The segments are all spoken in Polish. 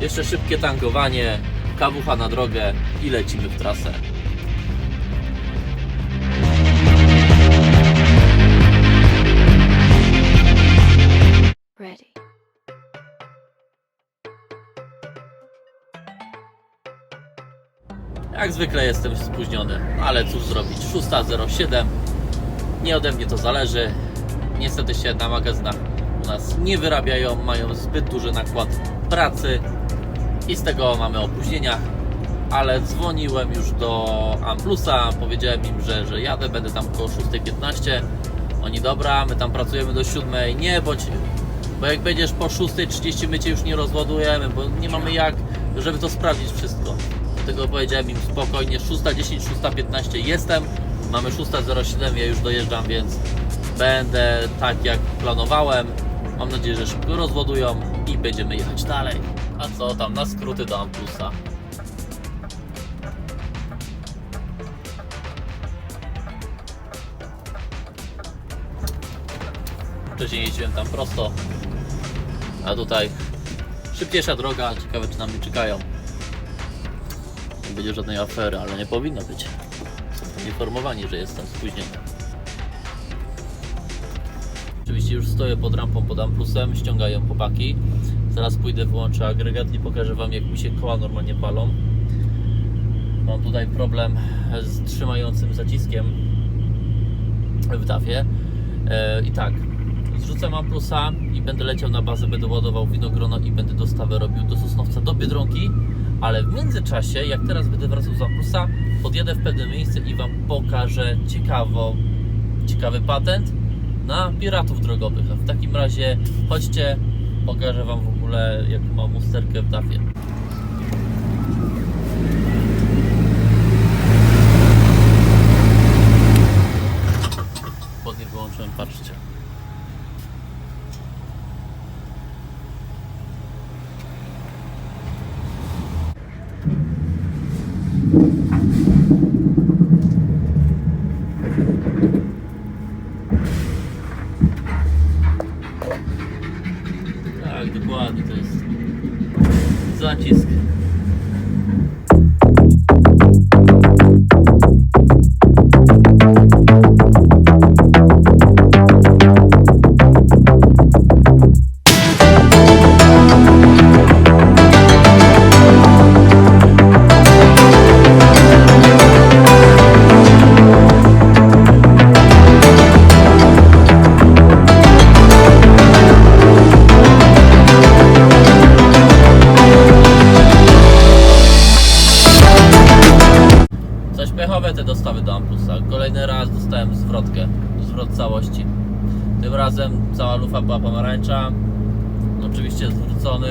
Jeszcze szybkie tankowanie, kawucha na drogę i lecimy w trasę. Ready. Jak zwykle jestem spóźniony, ale cóż zrobić. 6.07. Nie ode mnie to zależy. Niestety się na magazynach u nas nie wyrabiają, mają zbyt duży nakład pracy i z tego mamy opóźnienia. Ale dzwoniłem już do Amplusa, powiedziałem im, że, że jadę, będę tam około 6.15. Oni dobra, my tam pracujemy do 7. Nie, bo, ci, bo jak będziesz po 6.30 my cię już nie rozładujemy, bo nie mamy jak, żeby to sprawdzić wszystko. Dlatego powiedziałem im spokojnie, 6.10, 6.15 jestem, mamy 6.07, ja już dojeżdżam, więc będę tak jak planowałem. Mam nadzieję, że szybko rozładują i będziemy jechać dalej. A co tam, na skróty do Amplusa. Wcześniej jeździłem tam prosto, a tutaj szybciejsza droga. Ciekawe, czy na mnie czekają. Nie będzie żadnej afery, ale nie powinno być. Są poinformowani, że jestem spóźniony. Oczywiście już stoję pod rampą pod Amplusem, ściągają chłopaki. Zaraz pójdę, wyłączę agregat i pokażę Wam, jak mi się koła normalnie palą. Mam tutaj problem z trzymającym zaciskiem w DAFie. E, I tak, zrzucam Amplusa i będę leciał na bazę, będę ładował winogrono i będę dostawę robił do Sosnowca, do Biedronki. Ale w międzyczasie, jak teraz będę wracał z Amplusa, podjadę w pewne miejsce i Wam pokażę ciekawą, ciekawy patent na piratów drogowych. A w takim razie chodźcie, pokażę Wam w ogóle, jak mam usterkę w DAFie. Tak, dokładnie, to jest zacisk. Do Amplusa. Kolejny raz dostałem zwrotkę, zwrot całości. Tym razem cała lufa była pomarańcza. Oczywiście zwrócony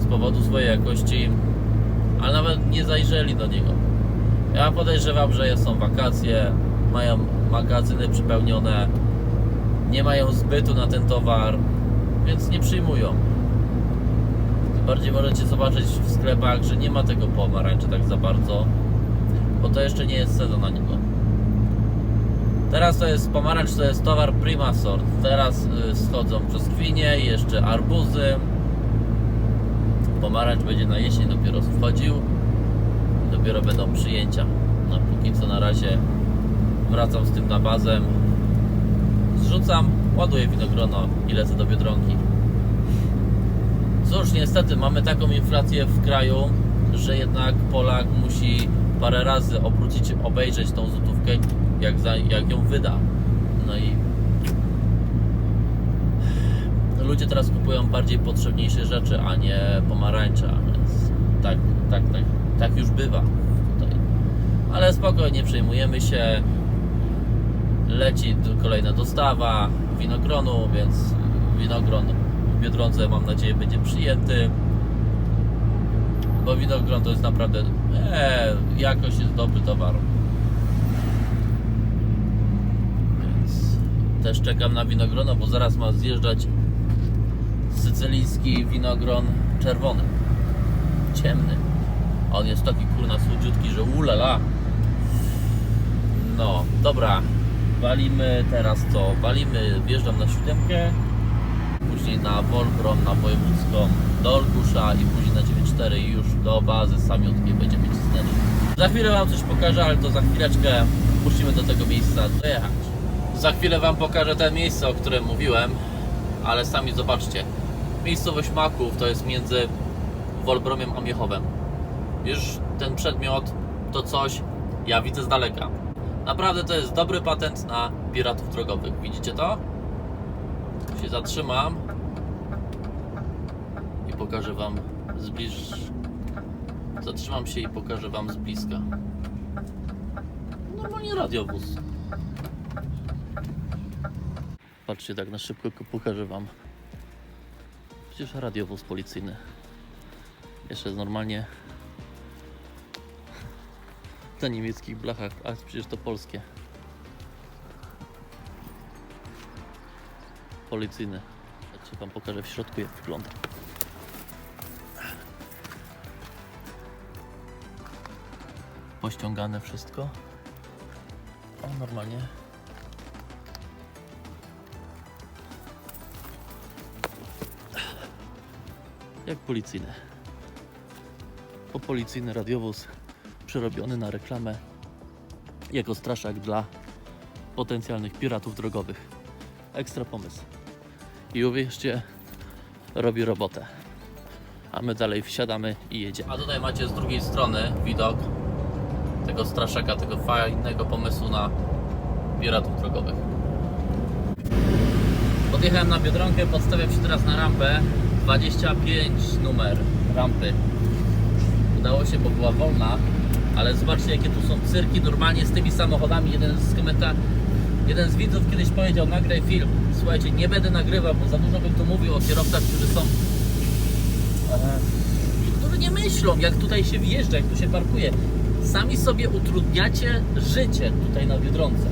z powodu swojej jakości, ale nawet nie zajrzeli do niego. Ja podejrzewam, że są wakacje, mają magazyny przepełnione, nie mają zbytu na ten towar, więc nie przyjmują. Bardziej możecie zobaczyć w sklepach, że nie ma tego pomarańcza tak za bardzo bo to jeszcze nie jest sezon na niego. Teraz to jest pomarańcz, to jest towar prima sort. Teraz y, schodzą brzoskwinie, jeszcze arbuzy. Pomarańcz będzie na jesień dopiero wchodził. Dopiero będą przyjęcia. No póki co na razie wracam z tym na bazę. Zrzucam, ładuję winogrono i lecę do Biedronki. Cóż, niestety mamy taką inflację w kraju, że jednak Polak musi parę razy obrócić, obejrzeć tą złotówkę, jak, za, jak ją wyda. No i ludzie teraz kupują bardziej potrzebniejsze rzeczy, a nie pomarańcza, więc tak, tak, tak, tak już bywa tutaj. Ale spokojnie, przejmujemy się. Leci kolejna dostawa winogronu, więc winogron w Biedronce mam nadzieję będzie przyjęty bo winogron to jest naprawdę e, jakość jest dobry towar. Więc też czekam na winogrono bo zaraz ma zjeżdżać sycylijski winogron czerwony. Ciemny. On jest taki kurna słodziutki, że ulala. No dobra. Walimy teraz co? Walimy wjeżdżam na siódemkę później na Wolbrom, na Wojewódzką, do Olkusza i później na 94 i już do bazy samiutkiej będziemy cisnęli. Za chwilę Wam coś pokażę, ale to za chwileczkę musimy do tego miejsca dojechać. Za chwilę Wam pokażę te miejsce, o którym mówiłem, ale sami zobaczcie. Miejscowość Maków to jest między Wolbromiem a Miechowem. Już ten przedmiot to coś ja widzę z daleka. Naprawdę to jest dobry patent na piratów drogowych. Widzicie to? Się zatrzymam i pokażę Wam z bliż... Zatrzymam się i pokażę Wam z bliska. Normalnie radiowóz. Patrzcie, tak na szybko pokażę Wam. Przecież radiowóz policyjny. Jeszcze normalnie na niemieckich blachach, a przecież to polskie. Policyjny. Tak się Wam pokażę w środku jak wygląda. Pościągane wszystko. O, normalnie. Jak policyjny. Po policyjny radiowóz przerobiony na reklamę jako straszak dla potencjalnych piratów drogowych. Ekstra pomysł. I uwierzcie, robi robotę. A my dalej wsiadamy i jedziemy. A tutaj macie z drugiej strony widok tego straszaka, tego fajnego pomysłu na piratów drogowych. Podjechałem na Biedronkę, podstawiam się teraz na rampę. 25 numer rampy. Udało się, bo była wolna, ale zobaczcie jakie tu są cyrki normalnie z tymi samochodami. Jeden z komenta, jeden z widzów kiedyś powiedział nagraj film. Słuchajcie, nie będę nagrywał, bo za dużo bym tu mówił o kierowcach, którzy są e, którzy nie myślą jak tutaj się wjeżdża, jak tu się parkuje. Sami sobie utrudniacie życie tutaj na Biedronce.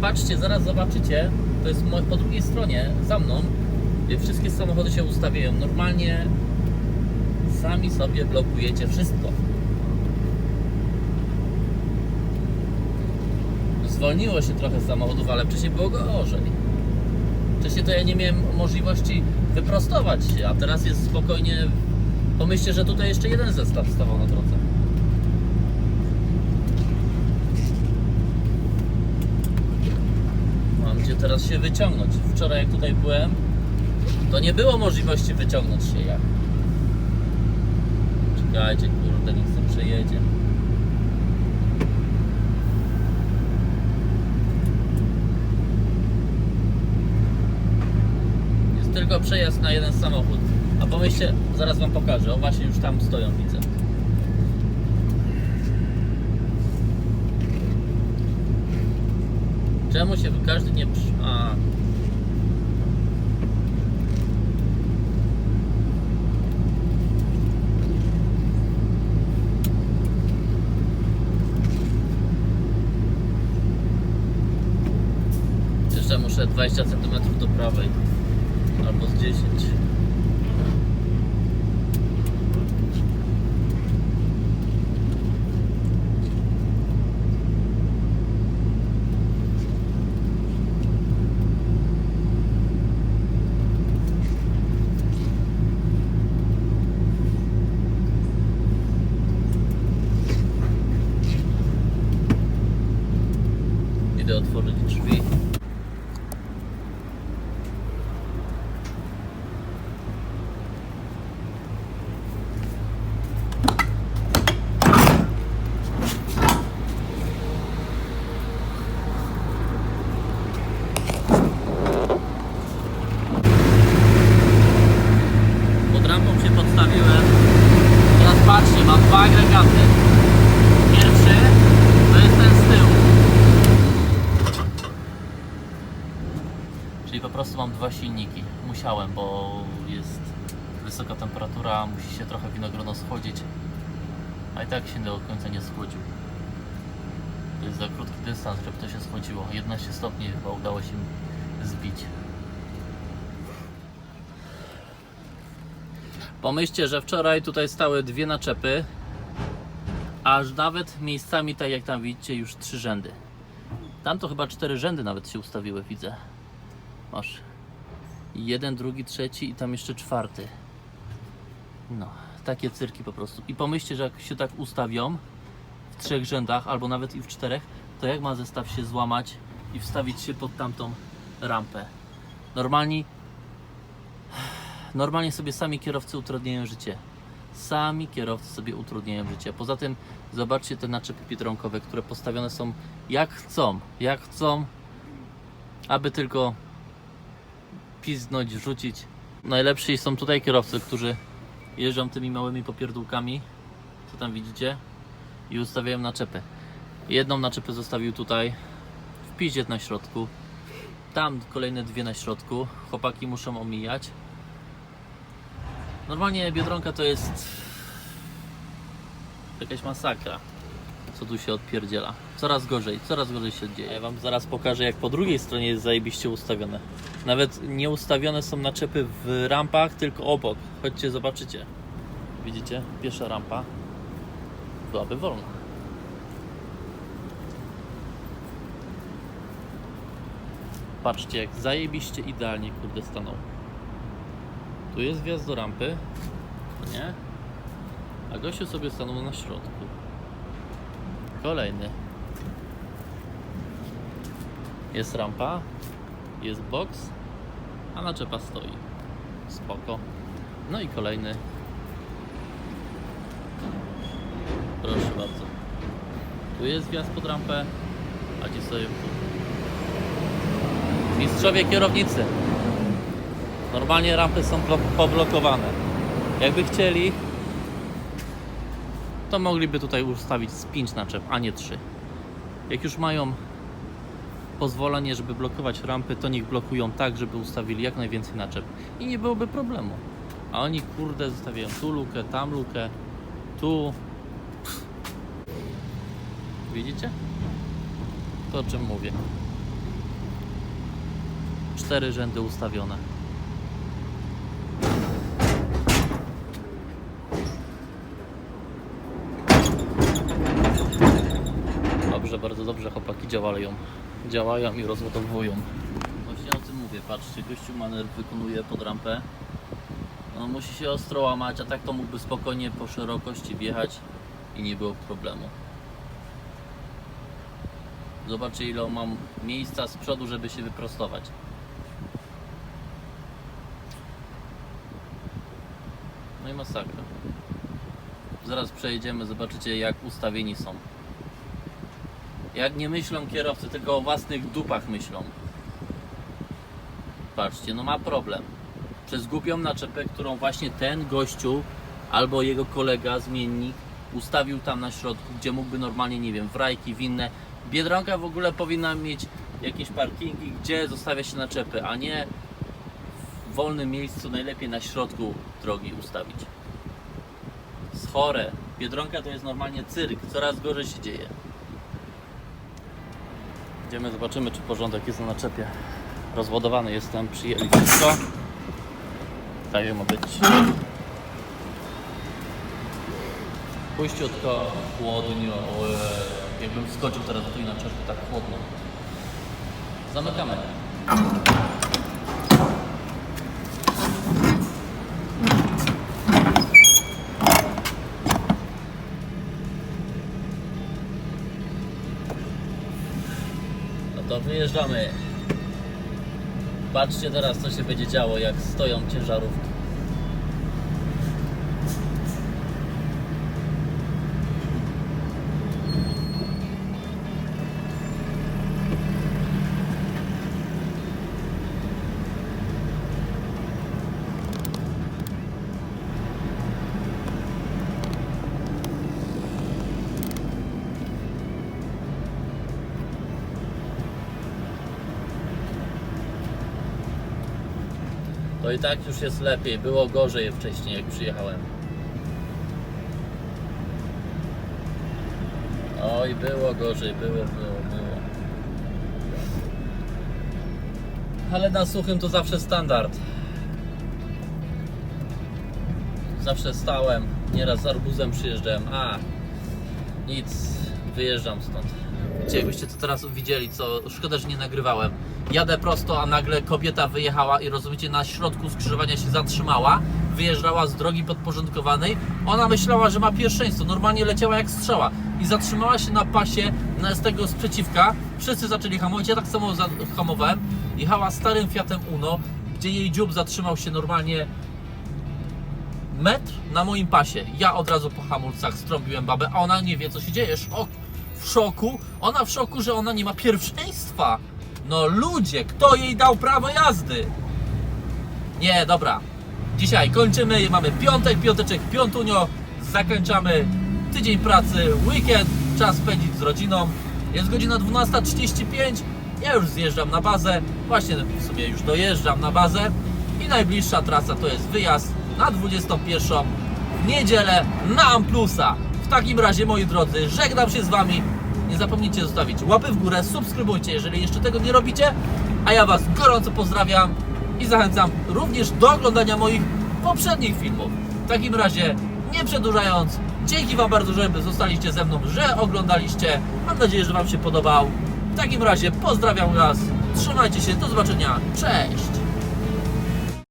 Patrzcie, zaraz zobaczycie, to jest po drugiej stronie, za mną, wszystkie samochody się ustawiają. Normalnie sami sobie blokujecie wszystko. Zwolniło się trochę samochodów, ale wcześniej było gorzej. Wcześniej to ja nie miałem możliwości wyprostować a teraz jest spokojnie. Pomyślcie, że tutaj jeszcze jeden zestaw stawał na drodze. Mam gdzie teraz się wyciągnąć. Wczoraj jak tutaj byłem, to nie było możliwości wyciągnąć się jak. Czekajcie, kurde, niech sobie przejedzie. Jest tylko przejazd na jeden samochód. A pomyślcie, zaraz wam pokażę. O właśnie już tam stoją, widzę. Czemu się każdy nie przy... A. Jeszcze muszę 20 cm do prawej. Albo z 10. Idę otworzyć drzwi. Pod rampą się podstawiłem. Teraz patrzcie, mam dwa agregaty. Pierwszy to jest ten z tyłu. Czyli po prostu mam dwa silniki. Musiałem, bo jest wysoka temperatura, musi się trochę winogrono schodzić. A i tak się do końca nie schłodził. To jest za krótki dystans, żeby to się schodziło. 11 stopni chyba udało się zbić. Pomyślcie, że wczoraj tutaj stały dwie naczepy, aż nawet miejscami, tak jak tam widzicie, już trzy rzędy. Tam to chyba cztery rzędy nawet się ustawiły, widzę. Masz Jeden, drugi, trzeci i tam jeszcze czwarty. No, takie cyrki po prostu. I pomyślcie, że jak się tak ustawią w trzech rzędach, albo nawet i w czterech, to jak ma zestaw się złamać i wstawić się pod tamtą rampę? Normalni, normalnie sobie sami kierowcy utrudniają życie. Sami kierowcy sobie utrudniają życie. Poza tym zobaczcie te naczepy biedronkowe, które postawione są jak chcą, jak chcą, aby tylko piznąć, rzucić. Najlepsi są tutaj kierowcy, którzy jeżdżą tymi małymi popierdółkami, co tam widzicie, i ustawiają naczepy. Jedną naczepę zostawił tutaj, w piździe na środku. Tam kolejne dwie na środku. Chłopaki muszą omijać. Normalnie Biedronka to jest jakaś masakra, co tu się odpierdziela. Coraz gorzej, coraz gorzej się dzieje. Ja Wam zaraz pokażę, jak po drugiej stronie jest zajebiście ustawione. Nawet nie ustawione są naczepy w rampach, tylko obok. Chodźcie, zobaczycie. Widzicie? Pierwsza rampa byłaby wolna. Patrzcie, jak zajebiście idealnie kurde stanął. Tu jest wjazd do rampy, nie? A gościu sobie stanął na środku. Kolejny. Jest rampa, jest box, a naczepa stoi. Spoko. No i kolejny. Proszę bardzo. Tu jest wjazd pod rampę, a ci stoją tu. Mistrzowie kierownicy. Normalnie rampy są blo- poblokowane. Jakby chcieli, to mogliby tutaj ustawić z 5 naczep, a nie 3. Jak już mają pozwolenie, żeby blokować rampy, to niech blokują tak, żeby ustawili jak najwięcej naczep i nie byłoby problemu. A oni kurde zostawiają tu lukę, tam lukę, tu. Widzicie? To o czym mówię. Cztery rzędy ustawione. Dobrze, chłopaki działają. Działają i rozładowują. Właśnie o tym mówię, patrzcie, gościu manewr wykonuje pod rampę. No, musi się ostro łamać, a tak to mógłby spokojnie po szerokości wjechać i nie było problemu. Zobaczcie ile mam miejsca z przodu, żeby się wyprostować. No i masakra. Zaraz przejedziemy, zobaczycie jak ustawieni są. Jak nie myślą kierowcy, tylko o własnych dupach myślą. Patrzcie, no ma problem. Przez głupią naczepę, którą właśnie ten gościu albo jego kolega, zmiennik ustawił tam na środku, gdzie mógłby normalnie, nie wiem, wrajki, winne. Biedronka w ogóle powinna mieć jakieś parkingi, gdzie zostawia się naczepy, a nie w wolnym miejscu, najlepiej na środku drogi ustawić. Schore. Biedronka to jest normalnie cyrk, coraz gorzej się dzieje. Idziemy, zobaczymy, czy porządek jest na naczepie. Rozładowany jestem, przyjęli wszystko. Tak ma być. Puściutko, chłodnio. Ojej. Jakbym skoczył teraz do tej naczepy, tak chłodno. Zamykamy. Wyjeżdżamy. Patrzcie teraz, co się będzie działo, jak stoją ciężarówki. To i tak już jest lepiej. Było gorzej wcześniej, jak przyjechałem. Oj, było gorzej, było, było, było. Ale na suchym to zawsze standard. Zawsze stałem, nieraz z arbuzem przyjeżdżałem. A, nic, wyjeżdżam stąd. Zobaczcie, jakbyście to teraz widzieli, co szkoda, że nie nagrywałem. Jadę prosto, a nagle kobieta wyjechała i rozumiecie, na środku skrzyżowania się zatrzymała, wyjeżdżała z drogi podporządkowanej. Ona myślała, że ma pierwszeństwo, normalnie leciała jak strzała i zatrzymała się na pasie z tego sprzeciwka. Wszyscy zaczęli hamować, ja tak samo hamowałem. Jechała starym Fiatem Uno, gdzie jej dziób zatrzymał się normalnie metr na moim pasie. Ja od razu po hamulcach strąbiłem babę, a ona nie wie co się dzieje. Szok, w szoku. Ona w szoku, że ona nie ma pierwszeństwa. No ludzie, kto jej dał prawo jazdy? Nie, dobra. Dzisiaj kończymy, mamy piątek, piąteczek, piątunio. Zakończamy tydzień pracy, weekend, czas spędzić z rodziną. Jest godzina 12.35. Ja już zjeżdżam na bazę. Właśnie w sumie już dojeżdżam na bazę. I najbliższa trasa to jest wyjazd na 21 w niedzielę na Amplusa. W takim razie, moi drodzy, żegnam się z Wami. Nie zapomnijcie zostawić łapy w górę, subskrybujcie, jeżeli jeszcze tego nie robicie. A ja Was gorąco pozdrawiam i zachęcam również do oglądania moich poprzednich filmów. W takim razie, nie przedłużając, dzięki Wam bardzo, że zostaliście ze mną, że oglądaliście. Mam nadzieję, że Wam się podobał. W takim razie pozdrawiam Was, trzymajcie się, do zobaczenia, cześć!